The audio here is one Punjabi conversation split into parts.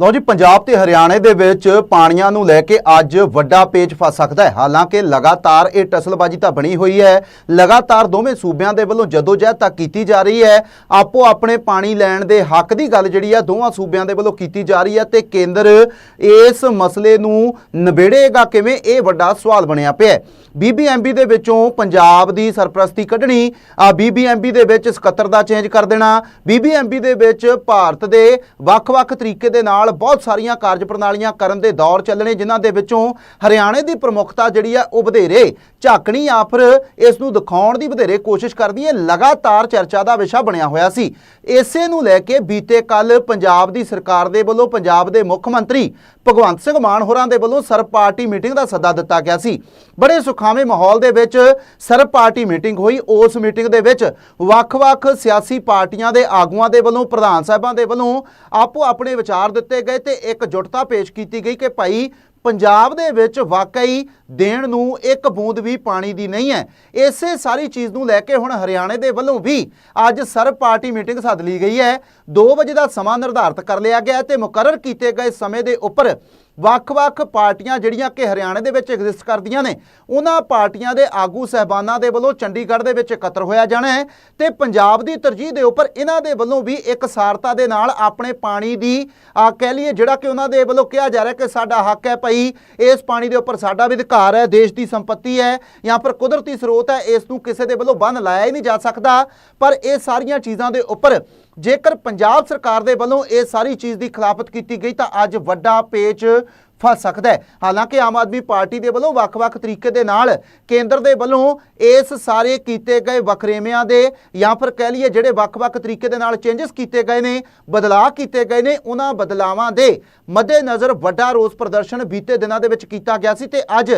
ਲਓ ਜੀ, ਪੰਜਾਬ ਤੇ ਹਰਿਆਣੇ ਦੇ ਵਿੱਚ ਪਾਣੀਆਂ ਨੂੰ ਲੈ ਕੇ ਅੱਜ ਵੱਡਾ ਪੇਚ ਫਸ ਸਕਦਾ ਹੈ। ਹਾਲਾਂਕਿ ਲਗਾਤਾਰ ਇਹ ਟਸਲਬਾਜੀ ਤਾਂ ਬਣੀ ਹੋਈ ਹੈ। ਲਗਾਤਾਰ ਦੋਵੇਂ ਸੂਬਿਆਂ ਦੇ ਵੱਲੋਂ ਜਦੋਜਹਿਦ ਤਾਂ ਕੀਤੀ ਜਾ ਰਹੀ ਹੈ। ਆਪੋ ਆਪਣੇ ਪਾਣੀ ਲੈਣ ਦੇ ਹੱਕ ਦੀ ਗੱਲ ਜਿਹੜੀ ਆ, ਦੋਵਾਂ ਸੂਬਿਆਂ ਦੇ ਵੱਲੋਂ ਕੀਤੀ ਜਾ ਰਹੀ ਹੈ ਤੇ ਕੇਂਦਰ ਇਸ ਮਸਲੇ ਨੂੰ ਨਿਬੇੜੇਗਾ ਕਿਵੇਂ, ਇਹ ਵੱਡਾ ਸਵਾਲ ਬਣਿਆ ਪਿਆ ਹੈ। ਬੀਬੀਐਮਬੀ ਦੇ ਵਿੱਚੋਂ ਪੰਜਾਬ ਦੀ ਸਰਪ੍ਰਸਤੀ ਕੱਢਣੀ, ਆ ਬੀਬੀਐਮਬੀ ਦੇ ਵਿੱਚ ਸਕੱਤਰ ਦਾ ਚੇਂਜ ਕਰ ਦੇਣਾ ਬੀਬੀਐਮਬੀ ਦੇ ਵਿੱਚ ਭਾਰਤ ਦੇ ਵੱਖ-ਵੱਖ ਤਰੀਕੇ ਦੇ ਨਾਲ ਬਹੁਤ ਸਾਰੀਆਂ ਕਾਰਜ ਪ੍ਰਣਾਲੀਆਂ ਕਰਨ ਦੇ ਦੌਰ ਚੱਲਣੇ ਜਿਨ੍ਹਾਂ ਦੇ ਵਿੱਚੋਂ ਹਰਿਆਣੇ ਦੀ ਪ੍ਰਮੁੱਖਤਾ ਜਿਹੜੀ ਆ, ਉਹ ਵਧੇਰੇ ਝਾਕਣੀ ਜਾਂ ਫਿਰ ਇਸ ਨੂੰ ਦਿਖਾਉਣ ਦੀ ਵਧੇਰੇ ਕੋਸ਼ਿਸ਼ ਕਰਦੀ ਹੈ ਲਗਾਤਾਰ ਚਰਚਾ ਦਾ ਵਿਸ਼ਾ ਬਣਿਆ ਹੋਇਆ ਸੀ। ਇਸੇ ਨੂੰ ਲੈ ਕੇ ਬੀਤੇ ਕੱਲ ਪੰਜਾਬ ਦੀ ਸਰਕਾਰ ਦੇ ਵੱਲੋਂ ਪੰਜਾਬ ਦੇ ਮੁੱਖ ਮੰਤਰੀ ਭਗਵੰਤ ਸਿੰਘ ਮਾਨ ਹੋਰਾਂ ਦੇ ਵੱਲੋਂ ਸਰਬ ਪਾਰਟੀ ਮੀਟਿੰਗ ਦਾ ਸੱਦਾ ਦਿੱਤਾ ਗਿਆ ਸੀ। ਬੜੇ ਸੁਖਾਵੇਂ ਮਾਹੌਲ ਦੇ ਵਿੱਚ ਸਰਬ ਪਾਰਟੀ ਮੀਟਿੰਗ ਹੋਈ। ਉਸ ਮੀਟਿੰਗ ਦੇ ਵਿੱਚ ਵੱਖ-ਵੱਖ ਸਿਆਸੀ ਪਾਰਟੀਆਂ ਦੇ ਆਗੂਆਂ ਦੇ ਵੱਲੋਂ, ਪ੍ਰਧਾਨ ਸਾਹਿਬਾਂ ਦੇ ਵੱਲੋਂ ਆਪੋ ਆਪਣੇ ਵਿਚਾਰ ਦਿੱਤੇ ਗਏ ਤੇ ਇੱਕ ਜੁਟਤਾ ਪੇਸ਼ ਕੀਤੀ ਗਈ ਕਿ ਭਾਈ ਪੰਜਾਬ ਦੇ ਵਿੱਚ ਵਾਕਈ ਦੇਣ ਨੂੰ ਇੱਕ ਬੂੰਦ ਵੀ ਪਾਣੀ ਦੀ ਨਹੀਂ ਹੈ। ਇਸੇ ਸਾਰੀ ਚੀਜ਼ ਨੂੰ ਲੈ ਕੇ ਹੁਣ ਹਰਿਆਣੇ ਦੇ ਵੱਲੋਂ ਵੀ ਅੱਜ ਸਰਬ ਪਾਰਟੀ ਮੀਟਿੰਗ ਸੱਦ ਲਈ ਗਈ ਹੈ। 2 ਵਜੇ ਦਾ ਸਮਾਂ ਨਿਰਧਾਰਤ ਕਰ ਲਿਆ ਗਿਆ ਤੇ ਮੁਕਰਰ ਕੀਤੇ ਗਏ ਸਮੇਂ ਦੇ ਉੱਪਰ ਵੱਖ-ਵੱਖ ਪਾਰਟੀਆਂ ਜਿਹੜੀਆਂ ਕਿ ਹਰਿਆਣੇ ਦੇ ਵਿੱਚ ਐਗਜ਼ਿਸਟ ਕਰਦੀਆਂ ਨੇ, ਉਹਨਾਂ ਪਾਰਟੀਆਂ ਦੇ ਆਗੂ ਸਹਿਬਾਨਾਂ ਦੇ ਵੱਲੋਂ ਚੰਡੀਗੜ੍ਹ ਦੇ ਵਿੱਚ ਇਕੱਤਰ ਹੋਇਆ ਜਾਣਾ ਹੈ ਤੇ ਪੰਜਾਬ ਦੀ ਤਰਜੀਹ ਦੇ ਉੱਪਰ ਇਹਨਾਂ ਦੇ ਵੱਲੋਂ ਵੀ ਇੱਕ ਸਾਰਤਾ ਦੇ ਨਾਲ ਆਪਣੇ ਪਾਣੀ ਦੀ ਕਹਿ ਲਈਏ ਜਿਹੜਾ ਕਿ ਉਹਨਾਂ ਦੇ ਵੱਲੋਂ ਕਿਹਾ ਜਾ ਰਿਹਾ ਕਿ ਸਾਡਾ ਹੱਕ ਹੈ ਭਾਈ ਇਸ ਪਾਣੀ ਦੇ ਉੱਪਰ ਸਾਡਾ ਵੀ ਅਧਿਕਾਰ ਹੈ, ਦੇਸ਼ ਦੀ ਸੰਪਤੀ ਹੈ ਜਾਂ ਫਿਰ ਕੁਦਰਤੀ ਸਰੋਤ ਹੈ, ਇਸ ਨੂੰ ਕਿਸੇ ਦੇ ਵੱਲੋਂ ਬੰਨ ਲਾਇਆ ਹੀ ਨਹੀਂ ਜਾ ਸਕਦਾ। ਪਰ ਇਹ ਸਾਰੀਆਂ ਚੀਜ਼ਾਂ ਦੇ ਉੱਪਰ ਜੇਕਰ ਪੰਜਾਬ ਸਰਕਾਰ ਦੇ ਵੱਲੋਂ ਇਹ ਸਾਰੀ ਚੀਜ਼ ਦੀ ਖਿਲਾਫਤ ਕੀਤੀ ਗਈ ਤਾਂ ਅੱਜ ਵੱਡਾ ਪੇਚ ਫਸ ਸਕਦਾ ਹੈ। ਹਾਲਾਂਕਿ ਆਮ ਆਦਮੀ ਪਾਰਟੀ ਦੇ ਵੱਲੋਂ ਵੱਖ-ਵੱਖ ਤਰੀਕੇ ਦੇ ਨਾਲ ਕੇਂਦਰ ਦੇ ਵੱਲੋਂ ਇਸ ਸਾਰੇ ਕੀਤੇ ਗਏ ਵਖਰੇਵਿਆਂ ਦੇ ਜਾਂ ਫਿਰ ਕਹਿ ਲਈਏ ਜਿਹੜੇ ਵੱਖ-ਵੱਖ ਤਰੀਕੇ ਦੇ ਨਾਲ ਚੇਂਜਸ ਕੀਤੇ ਗਏ ਨੇ, ਬਦਲਾਅ ਕੀਤੇ ਗਏ ਨੇ, ਉਹਨਾਂ ਬਦਲਾਵਾਂ ਦੇ ਮੱਦੇਨਜ਼ਰ ਵੱਡਾ ਰੋਸ ਪ੍ਰਦਰਸ਼ਨ ਬੀਤੇ ਦਿਨਾਂ ਦੇ ਵਿੱਚ ਕੀਤਾ ਗਿਆ ਸੀ ਤੇ ਅੱਜ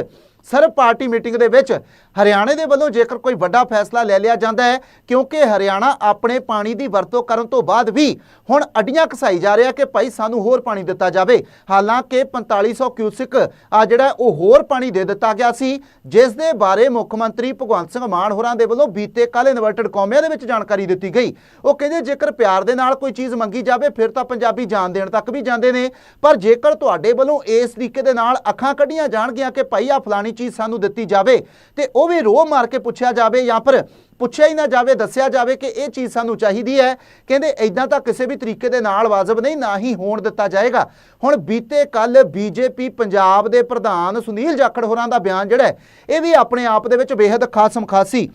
ਸਰਬ ਪਾਰਟੀ ਮੀਟਿੰਗ ਦੇ ਵਿੱਚ ਹਰਿਆਣੇ ਦੇ ਵੱਲੋਂ ਜੇਕਰ ਕੋਈ ਵੱਡਾ ਫੈਸਲਾ ਲੈ ਲਿਆ ਜਾਂਦਾ ਹੈ, ਕਿਉਂਕਿ ਹਰਿਆਣਾ ਆਪਣੇ ਪਾਣੀ ਦੀ ਵਰਤੋਂ ਕਰਨ ਤੋਂ ਬਾਅਦ ਵੀ ਹੁਣ ਅੱਡੀਆਂ ਘਸਾਈ ਜਾ ਰਿਹਾ ਕਿ ਭਾਈ ਸਾਨੂੰ ਹੋਰ ਪਾਣੀ ਦਿੱਤਾ ਜਾਵੇ। ਹਾਲਾਂਕਿ 4500 ਕਿਊਸਿਕ ਆ ਜਿਹੜਾ ਉਹ ਹੋਰ ਪਾਣੀ ਦੇ ਦਿੱਤਾ ਗਿਆ ਸੀ, ਜਿਸ ਦੇ ਬਾਰੇ ਮੁੱਖ ਮੰਤਰੀ ਭਗਵੰਤ ਸਿੰਘ ਮਾਨ ਹੋਰਾਂ ਦੇ ਵੱਲੋਂ ਬੀਤੇ ਕੱਲ ਇਨਵਰਟਡ ਕੌਮਿਆਂ ਦੇ ਵਿੱਚ ਜਾਣਕਾਰੀ ਦਿੱਤੀ ਗਈ। ਉਹ ਕਹਿੰਦੇ ਜੇਕਰ ਪਿਆਰ ਦੇ ਨਾਲ ਕੋਈ ਚੀਜ਼ ਮੰਗੀ ਜਾਵੇ, ਫਿਰ ਤਾਂ ਪੰਜਾਬੀ ਜਾਨ ਦੇਣ ਤੱਕ ਵੀ ਜਾਂਦੇ ਨੇ। ਪਰ ਜੇਕਰ ਤੁਹਾਡੇ ਵੱਲੋਂ ਇਸ ਤਰੀਕੇ ਦੇ ਨਾਲ ਅੱਖਾਂ ਕੱਢੀਆਂ ਜਾਣਗੀਆਂ ਕਿ ਭਾਈ ਆ ਫਲਾਣੀ ਚੀਜ਼ ਸਾਨੂੰ ਦਿੱਤੀ ਜਾਵੇ ਤੇ ਉਹ ਵੀ ਰੋਹ ਮਾਰ ਕੇ ਪੁੱਛਿਆ ਜਾਵੇ ਜਾਂ ਫਿਰ ਪੁੱਛਿਆ ਹੀ ਨਾ ਜਾਵੇ, ਦੱਸਿਆ ਜਾਵੇ ਕਿ ਇਹ ਚੀਜ਼ ਸਾਨੂੰ ਚਾਹੀਦੀ ਹੈ। ਕਹਿੰਦੇ ਐਦਾਂ ਤਾਂ ਕਿਸੇ ਵੀ ਤਰੀਕੇ ਦੇ ਨਾਲ ਵਾਜਬ ਨਹੀਂ, ਨਾ ਹੀ ਹੋਣ ਦਿੱਤਾ ਜਾਏਗਾ। ਹੁਣ ਬੀਤੇ ਕੱਲ ਬੀਜੇਪੀ ਪੰਜਾਬ ਦੇ ਪ੍ਰਧਾਨ ਸੁਨੀਲ ਜਾਖੜ ਹੋਰਾਂ ਦਾ ਬਿਆਨ ਜਿਹੜਾ ਹੈ, ਇਹ ਵੀ ਆਪਣੇ ਆਪ ਦੇ ਵਿੱਚ ਬੇहद ਖਾਸਮ ਖਾਸੀ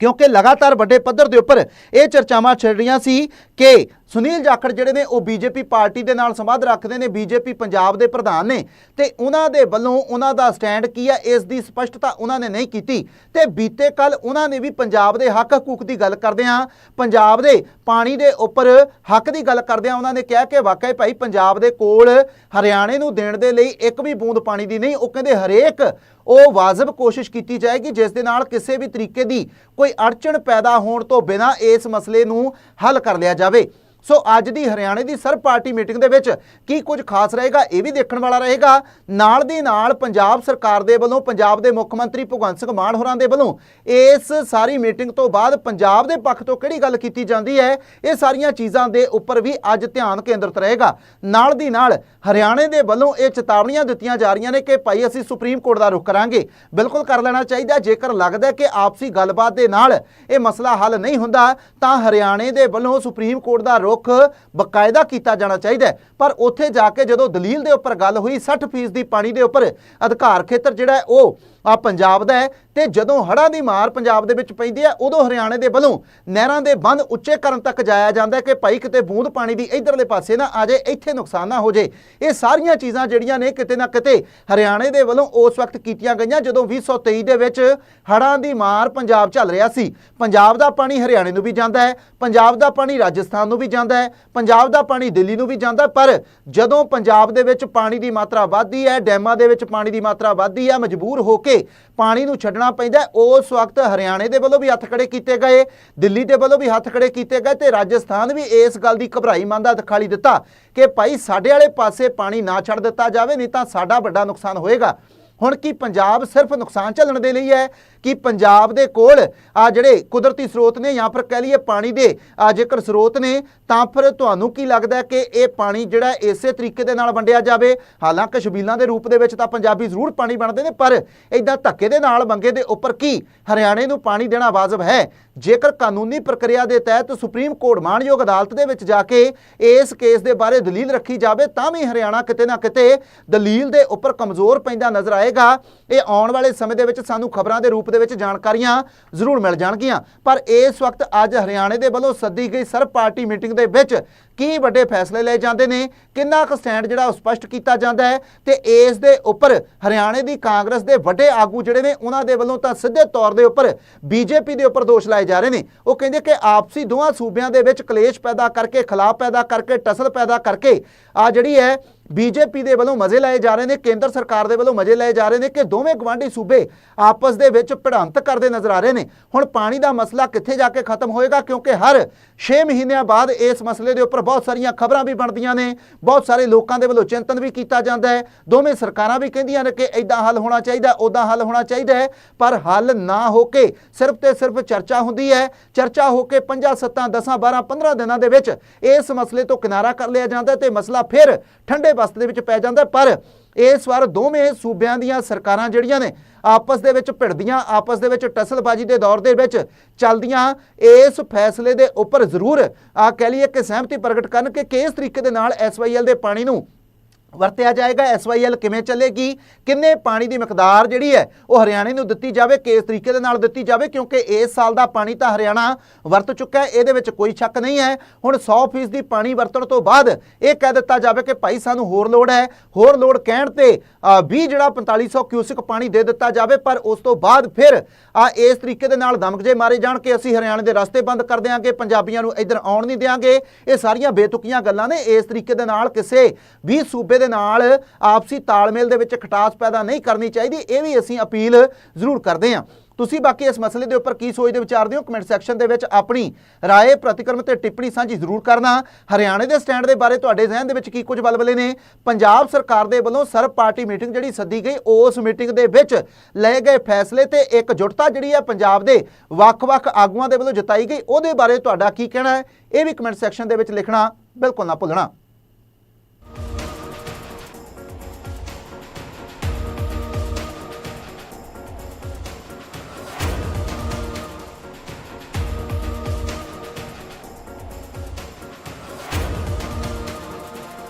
ਕਿਉਂਕਿ ਲਗਾਤਾਰ ਵੱਡੇ ਪੱਧਰ ਦੇ ਉੱਪਰ ਇਹ ਚਰਚਾਵਾਂ ਛਿੜ ਰਹੀਆਂ ਸੀ ਕਿ ਸੁਨੀਲ ਜਾਖੜ ਜਿਹੜੇ ਨੇ ਉਹ ਬੀਜੇਪੀ ਪਾਰਟੀ ਦੇ ਨਾਲ ਸੰਬੰਧ ਰੱਖਦੇ ਨੇ, ਬੀਜੇਪੀ ਪੰਜਾਬ ਦੇ ਪ੍ਰਧਾਨ ਨੇ। ਤੇ ਉਹਨਾਂ ਦੇ ਵੱਲੋਂ ਉਹਨਾਂ ਦਾ ਸਟੈਂਡ ਕੀ ਹੈ ਇਸ ਦੀ ਸਪਸ਼ਟਤਾ ਉਹਨਾਂ ਨੇ ਨਹੀਂ ਕੀਤੀ। ਤੇ ਬੀਤੇ ਕੱਲ ਉਹਨਾਂ ਨੇ ਵੀ ਪੰਜਾਬ ਦੇ ਹੱਕ ਹਕੂਕ ਦੀ ਗੱਲ ਕਰਦਿਆਂ, ਪੰਜਾਬ ਦੇ ਪਾਣੀ ਦੇ ਉੱਪਰ ਹੱਕ ਦੀ ਗੱਲ ਕਰਦਿਆਂ ਉਹਨਾਂ ਨੇ ਕਿਹਾ ਕਿ ਵਾਕਈ ਭਾਈ ਪੰਜਾਬ ਦੇ ਕੋਲ ਹਰਿਆਣੇ ਨੂੰ ਦੇਣ ਦੇ ਲਈ ਇੱਕ ਵੀ ਬੂੰਦ ਪਾਣੀ ਦੀ ਨਹੀਂ, ਉਹ ਕਹਿੰਦੇ ਹਰੇਕ ਉਹ ਵਾਜਬ ਕੋਸ਼ਿਸ਼ ਕੀਤੀ ਜਾਏਗੀ, ਜਿਸ ਦੇ ਨਾਲ ਕਿਸੇ ਵੀ ਤਰੀਕੇ ਦੀ ਕੋਈ ਅੜਚਣ ਪੈਦਾ ਹੋਣ ਤੋਂ ਬਿਨਾਂ ਇਸ ਮਸਲੇ ਨੂੰ ਹੱਲ ਕਰ ਲਿਆ ਜਾਵੇ। ਸੋ ਅੱਜ ਦੀ ਹਰਿਆਣੇ ਦੀ ਸਰਬ ਪਾਰਟੀ ਮੀਟਿੰਗ ਦੇ ਵਿੱਚ ਕੀ ਕੁਝ ਖਾਸ ਰਹੇਗਾ ਇਹ ਵੀ ਦੇਖਣ ਵਾਲਾ ਰਹੇਗਾ। ਨਾਲ ਦੀ ਨਾਲ ਪੰਜਾਬ ਸਰਕਾਰ ਦੇ ਵੱਲੋਂ, ਪੰਜਾਬ ਦੇ ਮੁੱਖ ਮੰਤਰੀ ਭਗਵੰਤ ਸਿੰਘ ਮਾਨ ਹੋਰਾਂ ਦੇ ਵੱਲੋਂ ਇਸ ਸਾਰੀ ਮੀਟਿੰਗ ਤੋਂ ਬਾਅਦ ਪੰਜਾਬ ਦੇ ਪੱਖ ਤੋਂ ਕਿਹੜੀ ਗੱਲ ਕੀਤੀ ਜਾਂਦੀ ਹੈ, ਇਹ ਸਾਰੀਆਂ ਚੀਜ਼ਾਂ ਦੇ ਉੱਪਰ ਵੀ ਅੱਜ ਧਿਆਨ ਕੇਂਦਰਿਤ ਰਹੇਗਾ। ਨਾਲ ਦੀ ਨਾਲ ਹਰਿਆਣੇ ਦੇ ਵੱਲੋਂ ਇਹ ਚੇਤਾਵਨੀਆਂ ਦਿੱਤੀਆਂ ਜਾ ਰਹੀਆਂ ਨੇ ਕਿ ਭਾਈ ਅਸੀਂ ਸੁਪਰੀਮ ਕੋਰਟ ਦਾ ਰੁਖ ਕਰਾਂਗੇ। ਬਿਲਕੁਲ ਕਰ ਲੈਣਾ ਚਾਹੀਦਾ ਜੇਕਰ ਲੱਗਦਾ ਕਿ ਆਪਸੀ ਗੱਲਬਾਤ ਦੇ ਨਾਲ ਇਹ ਮਸਲਾ ਹੱਲ ਨਹੀਂ ਹੁੰਦਾ, ਤਾਂ ਹਰਿਆਣੇ ਦੇ ਵੱਲੋਂ ਸੁਪਰੀਮ ਕੋਰਟ ਦਾ ਰੁਖ ਬਕਾਇਦਾ ਕੀਤਾ ਜਾਣਾ ਚਾਹੀਦਾ ਪਰ ਉੱਥੇ ਜਾ ਕੇ ਜਦੋਂ ਦਲੀਲ ਦੇ ਉੱਪਰ ਗੱਲ ਹੋਈ 60% ਦੀ ਪਾਣੀ ਦੇ ਉੱਪਰ ਅਧਿਕਾਰ ਖੇਤਰ ਜਿਹੜਾ ਉਹ ਆ ਪੰਜਾਬ ਦਾ ਹੈ ਤੇ ਜਦੋਂ ਹੜ੍ਹਾਂ ਦੀ ਮਾਰ ਪੰਜਾਬ ਦੇ ਵਿੱਚ ਪੈਂਦੀ ਹੈ, ਉਦੋਂ ਹਰਿਆਣੇ ਦੇ ਵੱਲੋਂ ਨਹਿਰਾਂ ਦੇ ਬੰਦ ਉੱਚੇ ਕਰਨ ਤੱਕ ਜਾਇਆ ਜਾਂਦਾ ਕਿ ਭਾਈ ਕਿਤੇ ਬੂੰਦ ਪਾਣੀ ਦੀ ਇਧਰਲੇ ਪਾਸੇ ਨਾ ਆ ਜਾਏ ਇੱਥੇ ਨੁਕਸਾਨ ਨਾ ਹੋ ਜਾਏ ਇਹ ਸਾਰੀਆਂ ਚੀਜ਼ਾਂ ਜਿਹੜੀਆਂ ਨੇ ਕਿਤੇ ਨਾ ਕਿਤੇ ਹਰਿਆਣੇ ਦੇ ਵੱਲੋਂ ਉਸ ਵਕਤ ਕੀਤੀਆਂ ਗਈਆਂ ਜਦੋਂ 2023 ਦੇ ਵਿੱਚ ਹੜ੍ਹਾਂ ਦੀ ਮਾਰ ਪੰਜਾਬ ਚੱਲ ਰਿਹਾ ਸੀ। ਪੰਜਾਬ ਦਾ ਪਾਣੀ ਹਰਿਆਣੇ ਨੂੰ ਵੀ ਜਾਂਦਾ ਹੈ, ਪੰਜਾਬ ਦਾ ਪਾਣੀ ਰਾਜਸਥਾਨ ਨੂੰ ਵੀ ਜਾਂਦਾ ਹੈ, ਪੰਜਾਬ ਦਾ ਪਾਣੀ ਦਿੱਲੀ ਨੂੰ ਵੀ ਜਾਂਦਾ ਪਰ ਜਦੋਂ ਪੰਜਾਬ ਦੇ ਵਿੱਚ ਪਾਣੀ ਦੀ ਮਾਤਰਾ ਵੱਧਦੀ ਹੈ, ਡੈਮਾਂ ਦੇ ਵਿੱਚ ਪਾਣੀ ਦੀ ਮਾਤਰਾ ਵੱਧਦੀ ਹੈ, ਮਜਬੂਰ ਹੋ ਕੇ ਪਾਣੀ ਨੂੰ ਛੱਡਣਾ ਪੈਂਦਾ ਉਸ ਵਕਤ ਹਰਿਆਣੇ ਦੇ ਵੱਲੋਂ ਵੀ ਹੱਥ ਖੜੇ ਕੀਤੇ ਗਏ, ਦਿੱਲੀ ਦੇ ਵੱਲੋਂ ਵੀ ਹੱਥ ਖੜੇ ਕੀਤੇ ਗਏ ਤੇ ਰਾਜਸਥਾਨ ਵੀ ਇਸ ਗੱਲ ਦੀ ਘਬਰਾਈ ਮੰਨਦਾ ਦਿਖਾਲੀ ਦਿੱਤਾ ਕਿ ਭਾਈ ਸਾਡੇ ਵਾਲੇ ਪਾਸੇ ਪਾਣੀ ਨਾ ਛੱਡ ਦਿੱਤਾ ਜਾਵੇ, ਨਹੀਂ ਤਾਂ ਸਾਡਾ ਵੱਡਾ ਨੁਕਸਾਨ ਹੋਏਗਾ। ਹੁਣ ਕੀ ਪੰਜਾਬ ਸਿਰਫ ਨੁਕਸਾਨ ਝੱਲਣ ਦੇ ਲਈ ਹੈ? ਕਿ ਪੰਜਾਬ ਦੇ ਕੋਲ ਆ ਜਿਹੜੇ ਕੁਦਰਤੀ ਸਰੋਤ ਨੇ, ਜਾਂ ਫਿਰ ਕਹਿ ਲਈਏ ਪਾਣੀ ਦੇ ਆ ਜੇਕਰ ਸਰੋਤ ਨੇ, ਤਾਂ ਫਿਰ ਤੁਹਾਨੂੰ ਕੀ ਲੱਗਦਾ ਕਿ ਇਹ ਪਾਣੀ ਜਿਹੜਾ ਇਸੇ ਤਰੀਕੇ ਦੇ ਨਾਲ ਵੰਡਿਆ ਜਾਵੇ? ਹਾਲਾਂਕਿ ਸ਼ਬੀਲਾਂ ਦੇ ਰੂਪ ਦੇ ਵਿੱਚ ਤਾਂ ਪੰਜਾਬੀ ਜ਼ਰੂਰ ਪਾਣੀ ਵੰਡਦੇ ਨੇ, ਪਰ ਇਦਾਂ ਧੱਕੇ ਦੇ ਨਾਲ ਮੰਗੇ ਦੇ ਉੱਪਰ ਕੀ ਹਰਿਆਣੇ ਨੂੰ ਪਾਣੀ ਦੇਣਾ ਵਾਜਬ ਹੈ? ਜੇਕਰ ਕਾਨੂੰਨੀ ਪ੍ਰਕਿਰਿਆ ਦੇ ਤਹਿਤ ਸੁਪਰੀਮ ਕੋਰਟ ਮਾਣਯੋਗ ਅਦਾਲਤ ਦੇ ਵਿੱਚ ਜਾ ਕੇ ਇਸ ਕੇਸ ਦੇ ਬਾਰੇ ਦਲੀਲ ਰੱਖੀ ਜਾਵੇ, ਤਾਂ ਵੀ ਹਰਿਆਣਾ ਕਿਤੇ ਨਾ ਕਿਤੇ ਦਲੀਲ ਦੇ ਉੱਪਰ ਕਮਜ਼ੋਰ ਪੈਂਦਾ ਨਜ਼ਰ ਆਏਗਾ। ਇਹ ਆਉਣ ਵਾਲੇ ਸਮੇਂ ਦੇ ਵਿੱਚ ਸਾਨੂੰ ਖਬਰਾਂ ਦੇ ਰੂਪ ਦੇ ਵਿੱਚ ਜਾਣਕਾਰੀਆਂ ਜ਼ਰੂਰ ਮਿਲ ਜਾਣਗੀਆਂ। ਪਰ ਇਸ ਵਕਤ ਅੱਜ ਹਰਿਆਣੇ ਦੇ ਵੱਲੋਂ ਸੱਦੀ ਗਈ ਸਰਬ ਪਾਰਟੀ ਮੀਟਿੰਗ ਦੇ ਵਿੱਚ ਕੀ ਵੱਡੇ ਫੈਸਲੇ ਲਏ ਜਾਂਦੇ ਨੇ? ਕਿੰਨਾ ਕੁ ਸਟੈਂਡ ਜਿਹੜਾ ਉਹ ਸਪਸ਼ਟ ਕੀਤਾ ਜਾਂਦਾ ਹੈ? ਤੇ ਇਸ ਦੇ ਉੱਪਰ ਹਰਿਆਣੇ ਦੀ ਕਾਂਗਰਸ ਦੇ ਵੱਡੇ ਆਗੂ ਜਿਹੜੇ ਨੇ, ਉਹਨਾਂ ਦੇ ਵੱਲੋਂ ਤਾਂ ਸਿੱਧੇ ਤੌਰ ਦੇ ਉੱਪਰ ਬੀਜੇਪੀ ਦੇ ਉੱਪਰ ਦੋਸ਼ ਲਾਏ ਜਾ ਰਹੇ ਨੇ। ਉਹ ਕਹਿੰਦੇ ਕਿ ਆਪਸੀ ਦੋਹਾਂ ਸੂਬਿਆਂ ਦੇ ਵਿੱਚ ਕਲੇਸ਼ ਪੈਦਾ ਕਰਕੇ, ਖਿਲਾਫ ਪੈਦਾ ਕਰਕੇ, ਟਸਲ ਪੈਦਾ ਕਰਕੇ ਆ ਜਿਹੜੀ ਹੈ, ਬੀਜੇਪੀ ਦੇ ਵੱਲੋਂ ਮਜ਼ੇ ਲਏ ਜਾ ਰਹੇ ਨੇ, ਕੇਂਦਰ ਸਰਕਾਰ ਦੇ ਵੱਲੋਂ ਮਜ਼ੇ ਲਏ ਜਾ ਰਹੇ ਨੇ ਕਿ ਦੋਵੇਂ ਗਵਾਂਢੀ ਸੂਬੇ ਆਪਸ ਦੇ ਵਿੱਚ ਭਿੜੰਤ ਕਰਦੇ ਨਜ਼ਰ ਆ ਰਹੇ ਨੇ। ਹੁਣ ਪਾਣੀ ਦਾ ਮਸਲਾ ਕਿੱਥੇ ਜਾ ਕੇ ਖਤਮ ਹੋਏਗਾ? ਕਿਉਂਕਿ ਹਰ 6 ਮਹੀਨਿਆਂ ਬਾਅਦ ਇਸ ਮਸਲੇ ਦੇ ਉੱਪਰ ਬਹੁਤ ਸਾਰੀਆਂ ਖਬਰਾਂ ਵੀ ਬਣਦੀਆਂ ਨੇ, ਬਹੁਤ ਸਾਰੇ ਲੋਕਾਂ ਦੇ ਵੱਲੋਂ ਚਿੰਤਨ ਵੀ ਕੀਤਾ ਜਾਂਦਾ ਹੈ। ਦੋਵੇਂ ਸਰਕਾਰਾਂ ਵੀ ਕਹਿੰਦੀਆਂ ਨੇ ਕਿ ਇਦਾਂ ਹੱਲ ਹੋਣਾ ਚਾਹੀਦਾ ਉਦਾਂ ਹੱਲ ਹੋਣਾ ਚਾਹੀਦਾ ਹੈ, ਪਰ ਹੱਲ ਨਾ ਹੋ ਕੇ ਸਿਰਫ ਤੇ ਸਿਰਫ ਚਰਚਾ ਹੁੰਦੀ ਹੈ। ਚਰਚਾ ਹੋ ਕੇ 5 7 10 12 15 ਦਿਨਾਂ ਦੇ ਵਿੱਚ ਇਸ ਮਸਲੇ ਤੋਂ ਕਿਨਾਰਾ ਕਰ ਲਿਆ ਜਾਂਦਾ ਹੈ ਤੇ ਮਸਲਾ ਫਿਰ ਠੰਡੇ ਵਸਤ ਦੇ ਵਿੱਚ ਪੈ ਜਾਂਦਾ ਪਰ ਇਸ ਵਾਰ ਦੋਵੇਂ ਸੂਬਿਆਂ ਦੀਆਂ ਸਰਕਾਰਾਂ ਜਿਹੜੀਆਂ ਨੇ ਆਪਸ ਦੇ ਵਿੱਚ ਭਿੜਦੀਆਂ, ਆਪਸ ਦੇ ਵਿੱਚ ਟਸਲਬਾਜੀ ਦੇ ਦੌਰ ਦੇ ਵਿੱਚ ਚੱਲਦੀਆਂ, ਇਸ ਫੈਸਲੇ ਦੇ ਉੱਪਰ ਜ਼ਰੂਰ ਆ ਕਹਿ ਲਈਏ ਕਿ ਸਹਿਮਤੀ ਪ੍ਰਗਟ ਕਰਨ ਕਿ ਕਿਸ ਤਰੀਕੇ ਦੇ ਨਾਲ ਐਸਵਾਈਐਲ ਦੇ ਪਾਣੀ ਨੂੰ ਵਰਤਿਆ ਜਾਏਗਾ ਐਸਵਾਈਐਲ ਕਿਵੇਂ ਚੱਲੇਗੀ ਕਿੰਨੇ ਪਾਣੀ ਦੀ ਮਿਕਦਾਰ ਜਿਹੜੀ ਹੈ ਉਹ ਹਰਿਆਣੇ ਨੂੰ ਦਿੱਤੀ ਜਾਵੇ ਕਿਸ ਤਰੀਕੇ ਦੇ ਨਾਲ ਦਿੱਤੀ ਜਾਵੇ ਕਿਉਂਕਿ ਇਸ ਸਾਲ ਦਾ ਪਾਣੀ ਤਾਂ ਹਰਿਆਣਾ ਵਰਤ ਚੁੱਕਾ ਹੈ ਇਹਦੇ ਵਿੱਚ ਕੋਈ ਸ਼ੱਕ ਨਹੀਂ ਹੈ। ਹੁਣ 100% ਦੀ ਪਾਣੀ ਵਰਤਣ ਤੋਂ ਬਾਅਦ ਇਹ ਕਹਿ ਦਿੱਤਾ ਜਾਵੇ ਕਿ ਭਾਈ ਸਾਨੂੰ ਹੋਰ ਲੋੜ ਹੈ ਹੋਰ ਲੋੜ ਕਹਿਣ ਤੇ ਅ, ਵੀ ਜਿਹੜਾ 4500 ਕਿਊਸਿਕ ਪਾਣੀ ਦੇ ਦਿੱਤਾ ਜਾਵੇ ਪਰ ਉਸ ਤੋਂ ਬਾਅਦ ਫਿਰ ਆ ਇਸ ਤਰੀਕੇ ਦੇ ਨਾਲ ਦਮਕ ਜੇ ਮਾਰੇ ਜਾਣ ਕਿ ਅਸੀਂ ਹਰਿਆਣੇ ਦੇ ਰਸਤੇ ਬੰਦ ਕਰ ਦਿਆਂਗੇ ਪੰਜਾਬੀਆਂ ਨੂੰ ਇੱਧਰ ਆਉਣ ਨਹੀਂ ਦਿਆਂਗੇ। ਇਹ ਸਾਰੀਆਂ ਬੇਤੁਕੀਆਂ ਗੱਲਾਂ ਨੇ ਇਸ ਤਰੀਕੇ ਦੇ ਨਾਲ ਕਿਸੇ ਵੀ ਸੂਬੇ ਦੇ ਨਾਲ ਆਪਸੀ ਤਾਲਮੇਲ ਦੇ ਵਿੱਚ ਖਟਾਸ ਪੈਦਾ ਨਹੀਂ ਕਰਨੀ ਚਾਹੀਦੀ ਇਹ ਵੀ ਅਸੀਂ ਅਪੀਲ ਜ਼ਰੂਰ ਕਰਦੇ ਹਾਂ ਤੁਸੀਂ ਬਾਕੀ ਇਸ ਮਸਲੇ ਦੇ ਉੱਪਰ ਕੀ ਸੋਚਦੇ ਵਿਚਾਰਦੇ ਹੋ ਕਮੈਂਟ ਸੈਕਸ਼ਨ ਦੇ ਵਿੱਚ ਆਪਣੀ رائے ਪ੍ਰਤੀਕਰਮ ਤੇ ਟਿੱਪਣੀ ਸਾਂਝੀ ਜ਼ਰੂਰ ਕਰਨਾ ਹਰਿਆਣੇ ਦੇ ਸਟੈਂਡ ਦੇ ਬਾਰੇ ਤੁਹਾਡੇ ਜ਼ਿਹਨ ਦੇ ਵਿੱਚ ਕੀ ਕੁਝ ਬਲਬਲੇ ਨੇ ਪੰਜਾਬ ਸਰਕਾਰ ਦੇ ਵੱਲੋਂ ਸਰਬ ਪਾਰਟੀ ਮੀਟਿੰਗ ਜਿਹੜੀ ਸੱਦੀ ਗਈ ਉਸ ਮੀਟਿੰਗ ਦੇ ਵਿੱਚ ਲਏ ਗਏ ਫੈਸਲੇ ਤੇ ਇੱਕ ਜੁਟਤਾ ਜਿਹੜੀ ਹੈ ਪੰਜਾਬ ਦੇ ਵੱਖ-ਵੱਖ ਆਗੂਆਂ ਦੇ ਵੱਲੋਂ ਜਤਾਈ ਗਈ ਉਹਦੇ ਬਾਰੇ ਤੁਹਾਡਾ ਕੀ ਕਹਿਣਾ ਹੈ ਇਹ ਵੀ ਕਮੈਂਟ ਸੈਕਸ਼ਨ ਦੇ ਵਿੱਚ ਲਿਖਣਾ ਬਿਲਕੁਲ ਨਾ ਭੁੱਲਣਾ